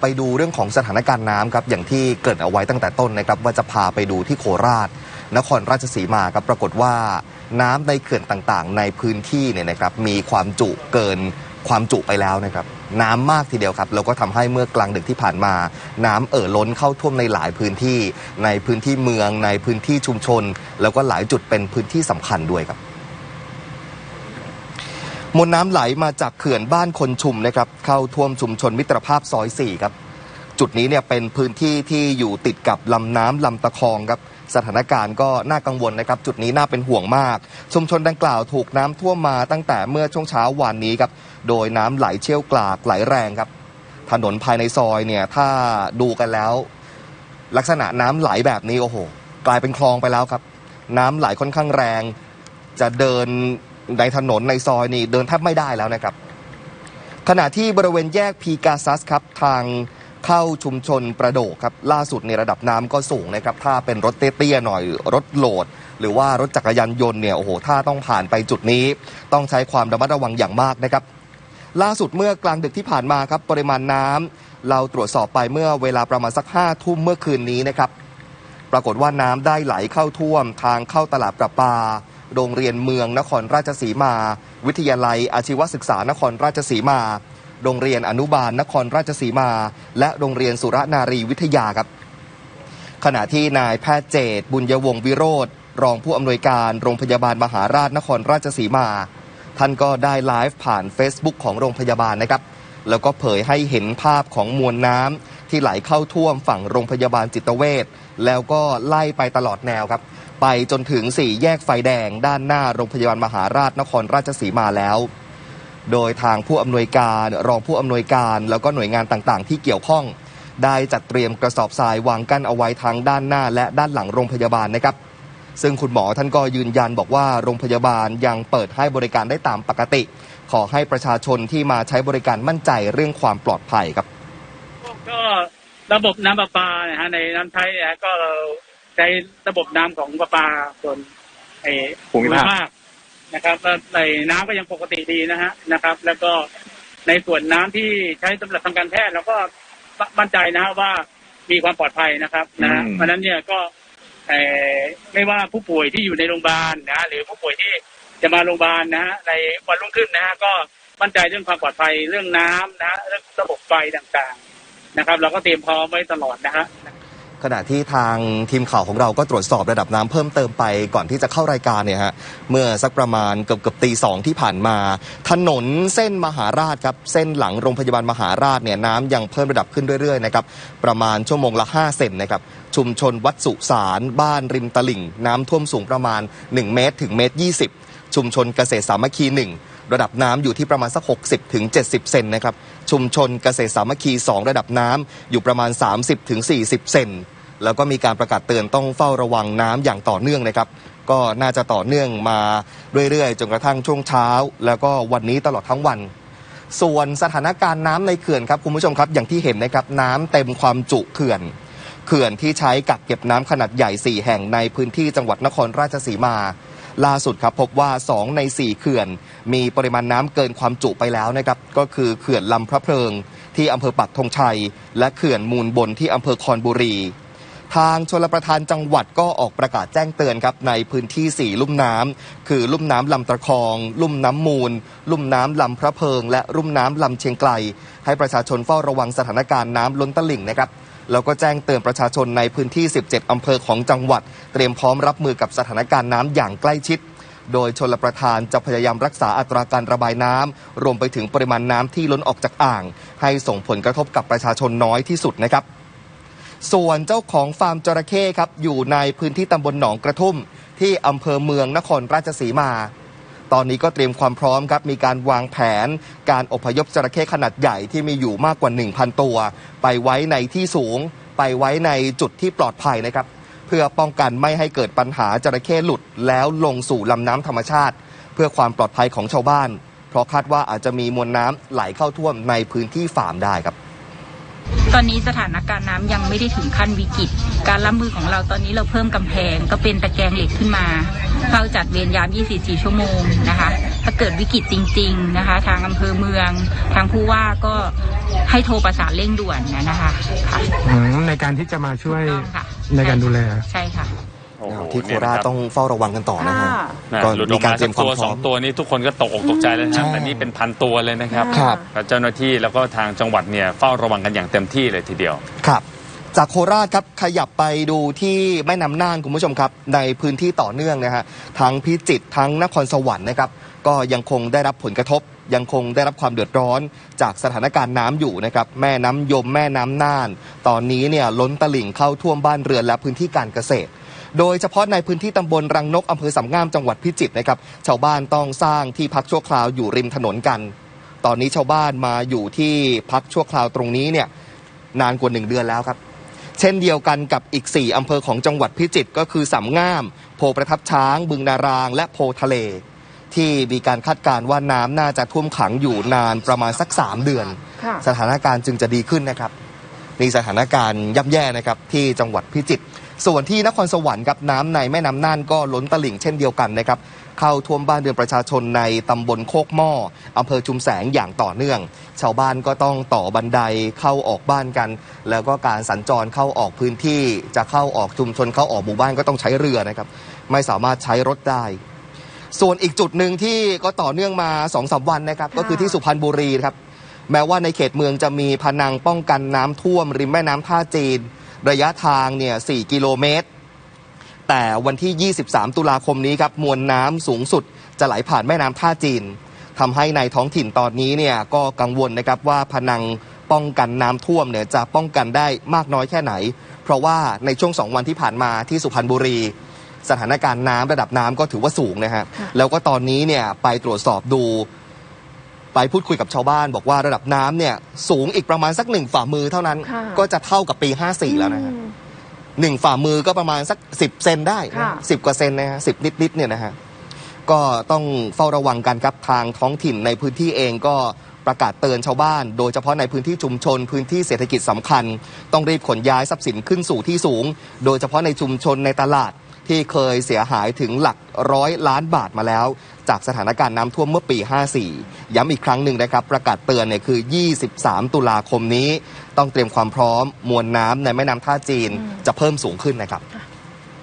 ไปดูเรื่องของสถานการณ์น้ำครับอย่างที่เกริดเอาไว้ตั้งแต่ต้นนะครับว่าจะพาไปดูที่โคราช นครราชสีมาครับปรากฏว่าน้ำในเขื่อนต่างๆ ในพื้นที่เนี่ยนะครับมีความจุเกินความจุไปแล้วนะครับน้ำมากทีเดียวครับแล้วก็ทำให้เมื่อกลางดึกที่ผ่านมา น้ำเอ่อล้นเข้าท่วมในหลายพื้นที่ ในพื้นที่เมืองในพื้นที่ชุมชน แล้วก็หลายจุดเป็นพื้นที่สำคัญด้วยครับ มวลน้ำไหลมาจากเขื่อนบ้านคนชุมนะครับ เข้าท่วมชุมชนมิตรภาพซอย 4 ครับ จุดนี้เนี่ยเป็นพื้นที่ที่อยู่ติดกับลำน้ำลำตะคองครับ สถานการณ์ก็น่ากังวลนะครับ จุดนี้น่าเป็นห่วงมาก ชุมชนดังกล่าวถูกน้ำท่วมมาตั้งแต่เมื่อช่วงเช้าวานนี้ครับ โดยน้ำไหลเชี่ยวกรากไหลแรงครับ ถนนภายในซอยเนี่ยถ้าดูกันแล้ว ลักษณะน้ำไหลแบบนี้โอ้โห กลายเป็นคลองไปแล้วครับ น้ำไหลค่อนข้างแรง จะเดิน ในถนนในซอยนี่เดินแทบไม่ได้แล้วนะครับ ขณะที่บริเวณแยกพีกาซัสครับทางเข้าชุมชนประโดกครับล่าสุดในระดับน้ำก็สูงนะครับถ้าเป็นรถเตี้ยๆหน่อยรถโหลด หรือว่ารถจักรยานยนต์เนี่ยโอ้โหถ้าต้องผ่านไปจุดนี้ ต้องใช้ความระมัดระวังอย่างมากนะครับ ล่าสุดเมื่อกลางดึกที่ผ่านมาครับปริมาณน้ำเราตรวจสอบไปเมื่อเวลาประมาณสักห้าทุ่มเมื่อคืนนี้นะครับ ปรากฏว่าน้ำได้ไหลเข้าท่วมทางเข้าตลาดประปา โรงเรียนเมืองนครราชสีมา วิทยาลัยอาชีวศึกษานครราชสีมา โรงเรียนอนุบาลนครราชสีมา และโรงเรียนสุรนารีวิทยาครับ ขณะที่นายแพทย์เจต บุญยวงศ์วิโรธรองผู้อำนวยการโรงพยาบาลมหาราชนครราชสีมา ท่านก็ได้ไลฟ์ผ่าน Facebook ของโรงพยาบาลนะครับ แล้วก็เผยให้เห็นภาพของมวลน้ำที่ไหลเข้าท่วมฝั่งโรงพยาบาลจิตเวชแล้วก็ไล่ไปตลอดแนวครับ ไปจนถึงสี่แยกไฟแดง ด้านหน้าโรงพยาบาลมหาราชนครราชสีมาแล้ว โดยทางผู้อำนวยการรองผู้อำนวยการ แล้วก็หน่วยงานต่างๆ ที่เกี่ยวข้อง ได้จัดเตรียมกระสอบทรายวางกั้นเอาไว้ทั้งด้านหน้าและด้านหลังโรงพยาบาลนะครับ ซึ่งคุณหมอท่านก็ยืนยันบอกว่าโรงพยาบาลยังเปิดให้บริการได้ตามปกติ ขอให้ประชาชนที่มาใช้บริการมั่นใจเรื่องความปลอดภัยครับก็ระบบน้ำประปานะฮะในน้ำไทยนะก็เรา ใช้ระบบน้ำของประปาส่วนไอ้ภูมิภาคคนะครับแล้วในน้ำก็ยังปกติดีนะฮะนะครับ แล้วก็ในส่วนน้ำที่ใช้สำหรับทำการแพทย์เราก็มั่นใจนะฮะว่ามีความปลอดภัยนะครับนะฮะอืมเพราะฉะนั้นเนี่ยก็เอ่อไม่ว่าผู้ป่วยที่อยู่ในโรงพยาบาลนะฮะหรือผู้ป่วยที่จะมาโรงพยาบาลนะฮะในวันรุ่งขึ้นนะฮะก็มั่นใจเรื่องความปลอดภัยเรื่องน้ำนะฮะเรื่องระบบไฟต่างๆนะครับ เราก็เตรียมพร้อมไว้ตลอดนะฮะ ขณะที่ทางทีมข่าวของเราก็ตรวจสอบระดับน้ำเพิ่มเติมไปก่อนที่จะเข้ารายการเนี่ยฮะเมื่อสักประมาณเกือบเกือบตีสองที่ผ่านมา ถนนเส้นมหาราชครับเส้นหลังโรงพยาบาลมหาราชเนี่ยน้ำยังเพิ่มระดับขึ้นเรื่อยๆนะครับประมาณชั่วโมงละ 5 เซนนะครับชุมชนวัดสุสานบ้านริมตลิ่ง น้ำท่วมสูงประมาณ 1 เมตรถึงเมตร 20 ชุมชนเกษตรสามัคคีหนึ่งระดับน้ำอยู่ที่ประมาณสัก 60ถึง70 เซนนะครับ ชุมชนเกษตรสามัคคี 2 ระดับน้ำอยู่ประมาณ 30ถึง40 เซน แล้วก็มีการประกาศเตือนต้องเฝ้าระวังน้ำอย่างต่อเนื่องนะครับ ก็น่าจะต่อเนื่องมาเรื่อยๆ จนกระทั่งช่วงเช้า แล้วก็วันนี้ตลอดทั้งวัน ส่วนสถานการณ์น้ำในเขื่อนครับคุณผู้ชมครับอย่างที่เห็นนะครับน้ำเต็มความจุเขื่อน เขื่อนที่ใช้กักเก็บน้ำขนาดใหญ่ 4 แห่งในพื้นที่จังหวัดนครราชสีมา ล่าสุดครับพบว่า 2 ใน 4 เขื่อน มีปริมาณน้ำเกินความจุไปแล้วนะครับก็คือเขื่อนลำพระเพลิง ที่อำเภอปักธงชัย และเขื่อนมูลบนที่อำเภอคอนบุรี ทางชลประทานจังหวัดก็ออกประกาศแจ้งเตือนครับในพื้นที่ 4 ลุ่มน้ำคือลุ่มน้ำลำตะคอง ลุ่มน้ำมูล ลุ่มน้ำลำพระเพิง และลุ่มน้ำลำเชียงไกล ให้ประชาชนเฝ้าระวังสถานการณ์น้ำล้นตลิ่งนะครับแล้วก็แจ้งเตือนประชาชนในพื้นที่ 17 อำเภอของจังหวัด เตรียมพร้อมรับมือกับสถานการณ์น้ำอย่างใกล้ชิด โดยชลประทานจะพยายามรักษาอัตราการระบายน้ำรวมไปถึงปริมาณน้ำที่ล้นออกจากอ่าง ให้ส่งผลกระทบกับประชาชนน้อยที่สุดนะครับ ส่วนเจ้าของฟาร์มจระเข้ครับอยู่ในพื้นที่ตำบลหนองกระทุ่ม ที่อำเภอเมืองนครราชสีมา ตอนนี้ก็เตรียมความพร้อมครับ มีการวางแผน การอพยพจระเข้ขนาดใหญ่ที่มีอยู่มากกว่า 1,000 ตัว ไปไว้ในที่สูง ไปไว้ในจุดที่ปลอดภัยนะครับ เพื่อป้องกันไม่ให้เกิดปัญหาจระเข้หลุดแล้วลงสู่ลำน้ำธรรมชาติ เพื่อความปลอดภัยของชาวบ้าน เพราะคาดว่าอาจจะมีมวลน้ำไหลเข้าท่วมในพื้นที่ฟาร์มได้ครับ ตอนนี้สถานการณ์น้ำยังไม่ได้ถึงขั้นวิกฤต การรับมือของเราตอนนี้เราเพิ่มกำแพง ก็เป็นตะแกรงเหล็กขึ้นมาเฝ้าจัดเวรยาม 24 ชั่วโมงนะคะ ถ้าเกิดวิกฤตจริง ๆนะคะ ทางอำเภอเมือง ทางผู้ว่าก็ให้โทรประสานเร่งด่วนนะคะค่ะอืมในการที่จะมาช่วยถูกต้องค่ะในการดูแล ใช่ค่ะ โอ้โหที่โคราชต้องเฝ้าระวังกันต่อนะฮะนะก็หลุดอมีอกการมาเตรีสัยมกความตัวพสร้อองม ตัวนี้ทุกคนก็ตกอกตกใจเลยนะคใช่รับแต่นี่เป็นพันตัวเลยนะครับครับ แล้วเจ้าหน้าที่แล้วก็ทางจังหวัดเนี่ยเฝ้าระวังกันอย่างเต็มที่เลยทีเดียว ครับ จากโคราชครับขยับไปดูที่แม่น้ำน่านคุณผู้ชมครับ ในพื้นที่ต่อเนื่องนะฮะทั้งพิจิตรทั้งนครสวรรค์นะครับ ก็ยังคงได้รับผลกระทบ ยังคงได้รับความเดือดร้อน จากสถานการณ์น้ำอยู่นะครับ แม่น้ำยมแม่น้ำน่าน ตอนนี้เนี่ยล้นตลิ่งเข้าท่วมบ้านเรือนและพื้นที่การเกษตร โดยเฉพาะในพื้นที่ตำบลรังนกอำเภอสำงามจังหวัดพิจิตรนะครับ ชาวบ้านต้องสร้างที่พักชั่วคราวอยู่ริมถนนกัน ตอนนี้ชาวบ้านมาอยู่ที่พักชั่วคราวตรงนี้เนี่ยนานกว่าหนึ่งเดือนแล้วครับ เช่นเดียวกันกับอีก 4อำเภอของจังหวัดพิจิตรก็คือสำง่าม โพประทับช้าง บึงนาราง และโพทะเล ที่มีการคาดการณ์ว่าน้ำน่าจะท่วมขังอยู่นานประมาณสัก 3 เดือนค่ะสถานการณ์จึงจะดีขึ้นนะครับนี่สถานการณ์ย่ำแย่นะครับที่จังหวัดพิจิตร ส่วนที่นครสวรรค์ครับน้ำในแม่น้ำน่านก็ล้นตลิ่งเช่นเดียวกันนะครับเข้าท่วมบ้านเรือนประชาชนในตำบลโคกหม้ออำเภอชุมแสงอย่างต่อเนื่อง ชาวบ้านก็ต้องต่อบันไดเข้าออกบ้านกัน แล้วก็การสัญจรเข้าออกพื้นที่จะเข้าออกชุมชนเข้าออกหมู่บ้านก็ต้องใช้เรือนะครับไม่สามารถใช้รถได้ส่วนอีกจุดหนึ่งที่ก็ต่อเนื่องมา2อสวันนะครับ ก็คือที่สุพรรณบุรีครับ แม้ว่าในเขตเมืองจะมีพนังป้องกันน้ำท่วม ริมแม่น้ำท่าจีน ระยะทางเนี่ย4กิโลเมตร แต่วันที่ 23 ตุลาคมนี้ครับมวลน้ำสูงสุดจะไหลผ่านแม่น้ำท่าจีนทำให้ในท้องถิ่นตอนนี้เนี่ยก็กังวลนะครับว่าพนังป้องกันน้ำท่วมเนี่ยจะป้องกันได้มากน้อยแค่ไหน เพราะว่าในช่วง2วันที่ผ่านมาที่สุพรรณบุรีสถานการณ์น้ำระดับน้ำก็ถือว่าสูงนะฮะค่ะแล้วก็ตอนนี้เนี่ยไปตรวจสอบดู ไปพูดคุยกับชาวบ้านบอกว่าระดับน้ำเนี่ยสูงอีกประมาณสักหนึ่งฝ่ามือเท่านั้น ค่ะ ก็จะเท่ากับปี 54 แล้วนะฮะ อืม หนึ่งฝ่ามือก็ประมาณสัก10เซนได้ค่ะ สิบกว่าเซนนะฮะสิบนิดๆเนี่ยนะฮะก็ต้องเฝ้าระวังกันครับทางท้องถิ่นในพื้นที่เองก็ประกาศเตือนชาวบ้าน โดยเฉพาะในพื้นที่ชุมชน พื้นที่เศรษฐกิจสำคัญ ต้องรีบขนย้ายทรัพย์สินขึ้นสู่ที่สูง โดยเฉพาะในชุมชนในตลาดที่เคยเสียหายถึงหลักร้อยล้านบาทมาแล้ว จากสถานการณ์น้ำท่วมเมื่อปี 54 ย้ำอีกครั้งหนึ่งนะครับ ประกาศเตือนเนี่ยคือ 23 ตุลาคมนี้ ต้องเตรียมความพร้อมมวลน้ำในแม่น้ำท่าจีนจะเพิ่มสูงขึ้นนะครับ